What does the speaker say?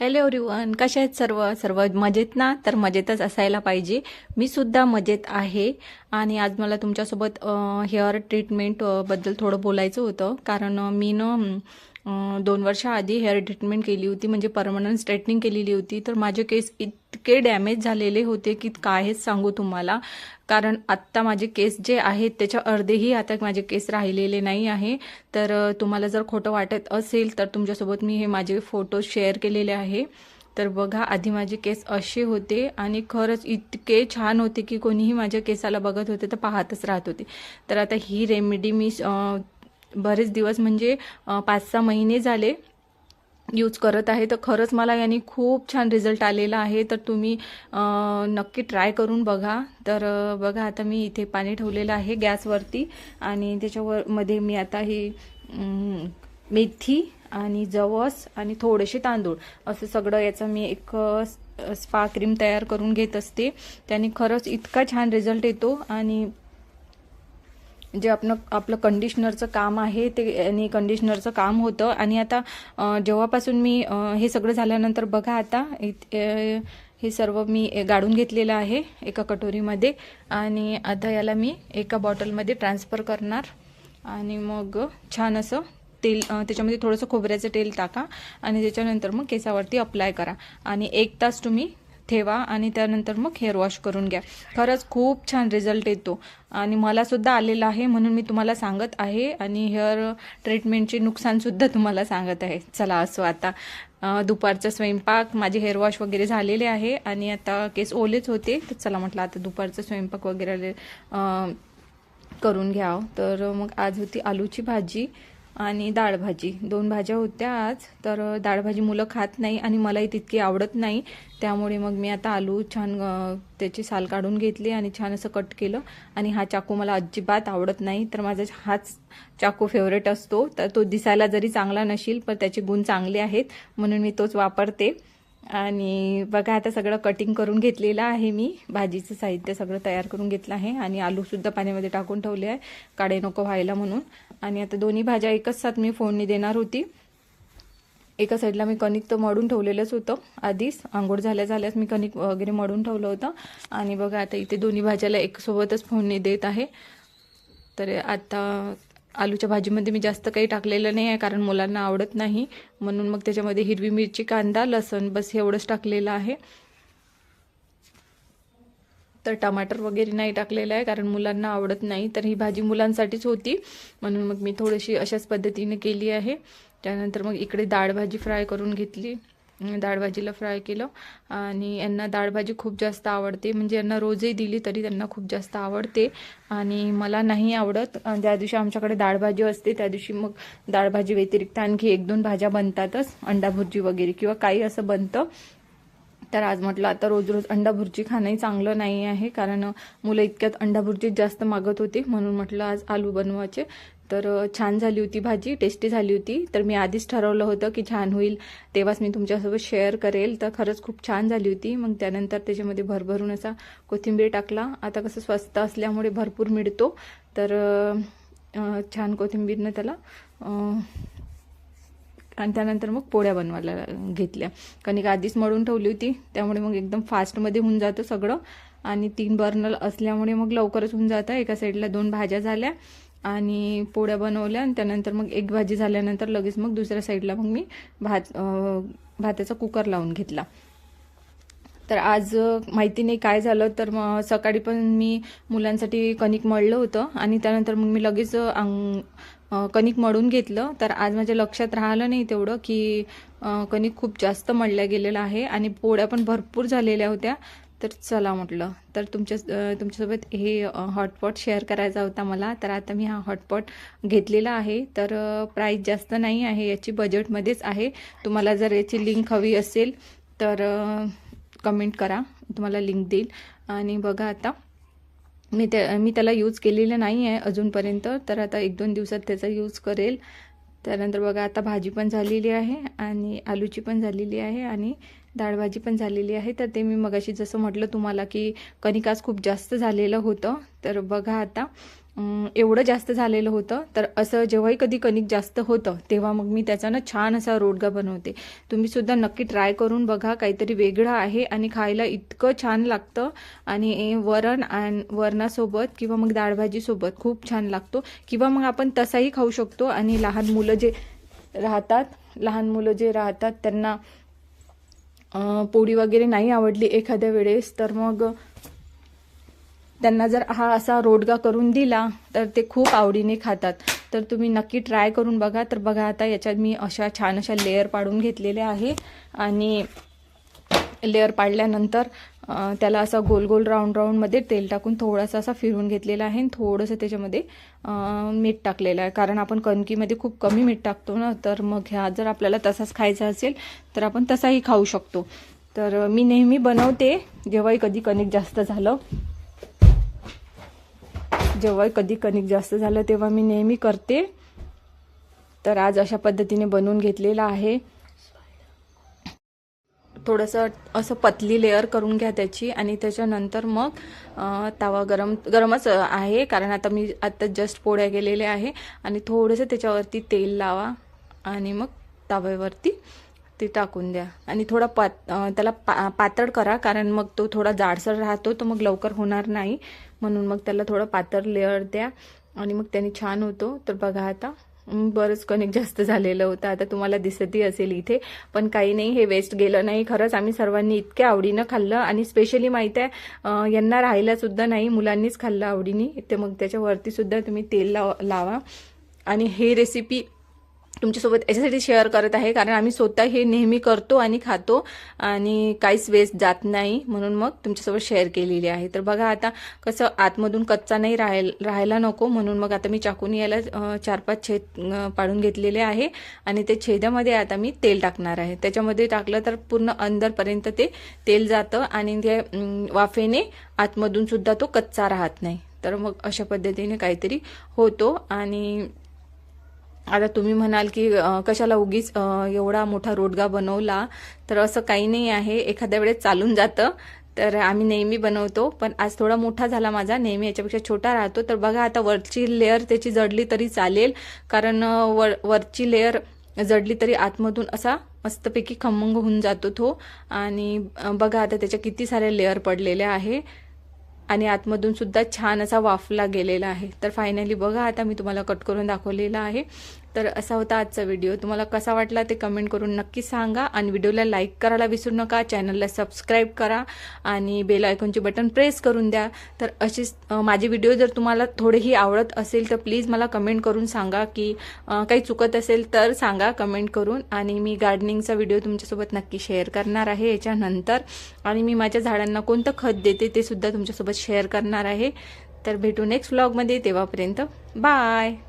Hello everyone कशा आहेत सर्व? सर्व मजेत ना? तर मजेतच असायला पाहिजे. मी सुद्धा मजेत आहे. आणि आज मला तुमच्यासोबत हेअर ट्रीटमेंटबद्दल थोडं बोलायचं होतं. कारण मी न दोन वर्षाआधी हेअर ट्रीटमेंट केली होती म्हणजे परमनंट स्ट्रेटनिंग केलेली होती. तर माझे केस इतके डॅमेज झालेले होते की कायच सांगू तुम्हाला. कारण आत्ता माझे केस जे आहेत त्याच्या अर्धेही आता माझे केस राहिलेले नाही आहे. तर तुम्हाला जर खोटं वाटत असेल तर तुमच्यासोबत मी हे माझे फोटो शेअर केलेले आहे. तर बघा आधी माझे केस असे होते आणि खरंच इतके छान होते की कोणीही माझ्या केसाला बघत होते तर पाहतच राहत होते. तर आता ही रेमेडी मी बरेच दिवस म्हणजे पाच सहा महिने झाले यूज करत आहे. तर खरंच मला याने खूप छान रिझल्ट आलेला आहे. तर तुम्ही नक्की ट्राय करून बघा. तर बघा आता मी इथे पाणी ठेवलेलं आहे गॅसवरती आणि त्याच्यावर मध्ये मी आता हे मेथी आणि जवस आणि थोडेसे तांदूळ असं सगळं याचं मी एक स्पा क्रीम तयार करून घेत असते. त्याने खरंच इतका छान रिझल्ट येतो आणि जे आपलं आपलं कंडिशनरचं काम आहे ते आणि कंडिशनरचं काम होतं. आणि आता जेव्हापासून मी हे सगळं झाल्यानंतर बघा आता हे सर्व मी गाडून घेतलेलं आहे एका कटोरीमध्ये. आणि आता याला मी एका बॉटलमध्ये ट्रान्सफर करणार. आणि मग छान असं तेल त्याच्यामध्ये थोडंसं खोबऱ्याचं तेल टाका. आणि त्याच्यानंतर मग केसावरती अप्लाय करा. आणि एक तास तुम्ही ठेवा आणि त्यानंतर मग हेअर वॉश करून घ्या. खरंच खूप छान रिझल्ट येतो. आणि मलासुद्धा आलेला आहे म्हणून मी तुम्हाला सांगत आहे आणि हेअर ट्रीटमेंटचे नुकसानसुद्धा तुम्हाला सांगत आहे. चला असो आता दुपारचा स्वयंपाक माझे हेअर वॉश वगैरे झालेले आहे आणि आता केस ओलेच होते. तर चला म्हटलं आता दुपारचा स्वयंपाक वगैरे करून घ्याव. तर मग आज होती आलूची भाजी. आणि डाळ भाजी. दोन भाज्या होत्या आज तर डाळ भाजी मुलं खात नाही आणि मलाही तितकी आवडत नाही. त्यामुळे मग मी आता आलू छान त्याची साल काढून घेतली आणि छान असं कट केलं. आणि हा चाकू मला अजिबात आवडत नाही तर माझा हाच चाकू फेवरेट असतो. तर तो दिसायला जरी चांगला नशील पण त्याचे गुण चांगले आहेत म्हणून मी तोच वापरते. आणि बघा आता सगळं कटिंग करून घेतलेलं आहे मी. भाजीचं साहित्य सगळं तयार करून घेतलं आहे आणि आलूसुद्धा पाण्यामध्ये टाकून ठेवले आहे. काळे नको व्हायला म्हणून. आणि आता दोन्ही भाज्या एकच साथ मी फोडणी देणार होती. एका साईडला मी कणिक तर मळून ठेवलेलंच होतं. आधीच आंघोळ झाल्या झाल्यास मी कणिक वगैरे मळून ठेवलं होतं. आणि बघा आता इथे दोन्ही भाज्याला एकसोबतच फोडणी देत आहे. तर आता आलूच्या भाजीमध्ये मी जास्त काही टाकलेलं नाही आहे कारण मुलांना आवडत नाही. म्हणून मग त्याच्यामध्ये हिरवी मिरची कांदा लसण बस एवढंच टाकलेलं आहे. तर टमाटर वगैरे नाही टाकलेलं आहे कारण मुलांना आवडत नाही. तर ही भाजी मुलांसाठीच होती. म्हणून मग मी थोडीशी अशाच पद्धतीने केली आहे. त्यानंतर मग इकडे डाळ भाजी फ्राय करून घेतली. डाळभाजीला फ्राय केलं. आणि यांना डाळभाजी खूप जास्त आवडते. म्हणजे यांना रोजही दिली तरी त्यांना खूप जास्त आवडते. आणि मला नाही आवडत. ज्या दिवशी आमच्याकडे डाळभाजी असते त्या दिवशी मग डाळभाजी व्यतिरिक्त आणखी एक दोन भाज्या बनतातच. अंडा भुर्जी वगैरे किंवा काही असं बनतं. तर आज म्हटलं आता रोज रोज अंडा भुर्जी खाणंही चांगलं नाही आहे. कारण मुलं इतक्यात अंडा भुर्जीच जास्त मागत होते. म्हणून म्हटलं आज आलू बनवायचे. तर छान झाली होती भाजी टेस्टी झाली होती. तर मी आधीच ठरवलं होतं की छान होईल. तेव्हाच मी तुमच्यासोबत शेअर करेल. तर खरंच खूप छान झाली होती. मग त्यानंतर त्याच्यामध्ये भरभरून असा कोथिंबीर टाकला. आता कसं स्वस्त असल्यामुळे भरपूर मिळतो. तर छान कोथिंबीरनं त्याला आणि त्यानंतर मग पोळ्या बनवायला घेतल्या. कणिक आधीच मळून ठेवली होती. त्यामुळे मग एकदम फास्टमध्ये होऊन जातं सगळं. आणि तीन बर्नर असल्यामुळे मग लवकरच होऊन जातं. एका साईडला दोन भाज्या झाल्या. आणि पोळ्या बनवल्या आणि त्यानंतर मग एक भाजी झाल्यानंतर लगेच मग दुसऱ्या साईडला मग मी भात भाताचा कुकर लावून घेतला. तर आज माहिती नाही काय झालं तर मग सकाळी पण मी मुलांसाठी कणिक मळलं होतं आणि त्यानंतर मग मी लगेच अंग कणिक मळून घेतलं. तर आज माझ्या लक्षात राहिलं नाही तेवढं की कणिक खूप जास्त मळल्या गेलेलं आहे आणि पोळ्या पण भरपूर झालेल्या होत्या. तर चला म्हटलं. तर तुमच्या तुमच्यासोबत हे हॉटपॉट शेअर करायचा होता मला. तर आता मी हा हॉटपॉट घेतलेला आहे. तर प्राईस जास्त नाही आहे याची बजेटमध्येच आहे. तुम्हाला जर याची लिंक हवी असेल तर कमेंट करा. तुम्हाला लिंक देईल. आणि बघा आता मी त्या मी त्याला यूज केलेलं नाही आहे अजूनपर्यंत. तर आता एक दोन दिवसात त्याचा यूज करेल. त्यानंतर बघा आता भाजी पण झालेली आहे आणि आलूची पण झालेली आहे. आणि डाळ भाजी पण झालेली आहे. तर ते मी मगाशी जसं म्हटलं तुम्हाला की कणिकास खूप जास्त झालेलं होतं. तर बघा आता एवढं जास्त झालेलं होतं. तर असं जेव्हाही कधी कणिक जास्त होतं तेव्हा मग मी त्याचा ना छान असा रोडगा बनवते. तुम्ही सुद्धा नक्की ट्राय करून बघा काहीतरी वेगळं आहे आणि खायला इतकं छान लागतं. आणि वरण आणि वरणासोबत किंवा मग डाळभाजीसोबत खूप छान लागतो. किंवा मग आपण तसाही खाऊ शकतो. आणि लहान मुलं जे राहतात लहान मुलं जे राहतात त्यांना पोळी वगैरे नाही आवडली एखाद्या वेळेस तर मग त्यांना जर हा असा रोडगा करून दिला तर ते खूप आवडीने खातात. तर तुम्ही नक्की ट्राय करून बघा. तर बघा आता याच्यात मी अशा छान अशा लेअर पाडून घेतलेल्या आहे. आणि लेअर पाडल्यानंतर त्याला असं गोल गोल राऊंड राऊंडमध्ये तेल टाकून थोडासा असा फिरून घेतलेला आहे आणि थोडंसं त्याच्यामध्ये मीठ टाकलेलं आहे. कारण आपण कणकीमध्ये खूप कमी मीठ टाकतो ना तर मग ह्या जर आपल्याला तसाच खायचा असेल तर आपण तसाही खाऊ शकतो. तर मी नेहमी बनवते जेव्हाही कधी कणिक जास्त झालं. जेव्हा कधी कणिक जास्त झालं तेव्हा मी नेहमी करते. तर आज अशा पद्धतीने बनवून घेतलेलं आहे. थोडंसं असं पतली लेअर करून घ्या त्याची आणि त्याच्यानंतर मग तवा गरम गरमच आहे. कारण आता मी आत्ता जस्ट पोळ्या गेलेल्या आहे. आणि थोडंसं त्याच्यावरती तेल लावा आणि मग तव्यावरती ते टाकून द्या. आणि थोडा पात त्याला पा पातळ करा. कारण मग तो थोडा जाडसर राहतो तर मग लवकर होणार नाही. म्हणून मग त्याला थोडं पातळ लेअर द्या. आणि मग त्याने छान होतो. तर बघा आता बरंच कनेक्ट जास्त झालेलं होतं. आता तुम्हाला दिसतही असेल इथे. पण काही नाही हे वेस्ट गेलं नाही. खरंच आम्ही सर्वांनी इतक्या आवडीनं खाल्लं आणि स्पेशली माहीत आहे यांना राहायला सुद्धा नाही मुलांनीच खाल्लं आवडीने. ते मग त्याच्यावरतीसुद्धा तुम्ही तेल लाव लावा. आणि हे रेसिपी तुमच्यासोबत याच्यासाठी शेअर करत आहे. कारण आम्ही स्वतः हे नेहमी करतो आणि खातो आणि काहीच वेस्ट जात नाही. म्हणून मग तुमच्यासोबत शेअर केलेली आहे. तर बघा आता कसं आतमधून कच्चा नाही राहायला राहायला नको. म्हणून मग आता मी चाकून याला चार पाच छेद पाडून घेतलेले आहे. आणि ते छेदामध्ये आता मी तेल टाकणार आहे. त्याच्यामध्ये टाकलं तर पूर्ण अंदरपर्यंत ते तेल जातं आणि ते वाफेने आतमधून सुद्धा तो कच्चा राहत नाही. तर मग अशा पद्धतीने काहीतरी होतो. आणि आता तुम्ही म्हणाल की कशाला उगीच एवढा मोठा रोडगा बनवला तर असं काही नाही आहे. एखाद्या वेळेस चालून जातं तर आम्ही नेहमी बनवतो. पण आज थोडा मोठा झाला माझा नेहमी याच्यापेक्षा छोटा राहतो. तर बघा आता वरची लेअर त्याची जडली तरी चालेल. कारण वर वरची लेअर जडली तरी आतमधून असा मस्तपैकी खमंग होऊन जातो तो. आणि बघा आता त्याच्या किती साऱ्या लेअर पडलेल्या आहे. आणि आतमधून सुद्धा छान असा वाफला गेलेला आहे. तर फायनली बघा आता मी तुम्हाला कट करून दाखवलेला आहे. तर असा होता आजचा व्हिडिओ तुम्हाला कसा वाटला ते कमेंट करून नक्की सांगा आणि व्हिडिओला लाईक करायला विसरू नका. चॅनलला सबस्क्राईब करा आणि बेल आयकॉनचे बटन प्रेस करून द्या. तर अशीच माझे व्हिडिओ जर तुम्हाला थोडेही आवडत असेल तर प्लीज मला कमेंट करून सांगा की काही चुकत असेल तर सांगा कमेंट करून. आणि मी गार्डनिंगचा व्हिडिओ तुमच्यासोबत नक्की शेअर करणार आहे याच्यानंतर आणि मी माझ्या झाडांना कोणतं खत देते ते सुद्धा तुमच्यासोबत शेअर करणार आहे. तर भेटू नेक्स्ट व्लॉगमध्ये तेव्हापर्यंत बाय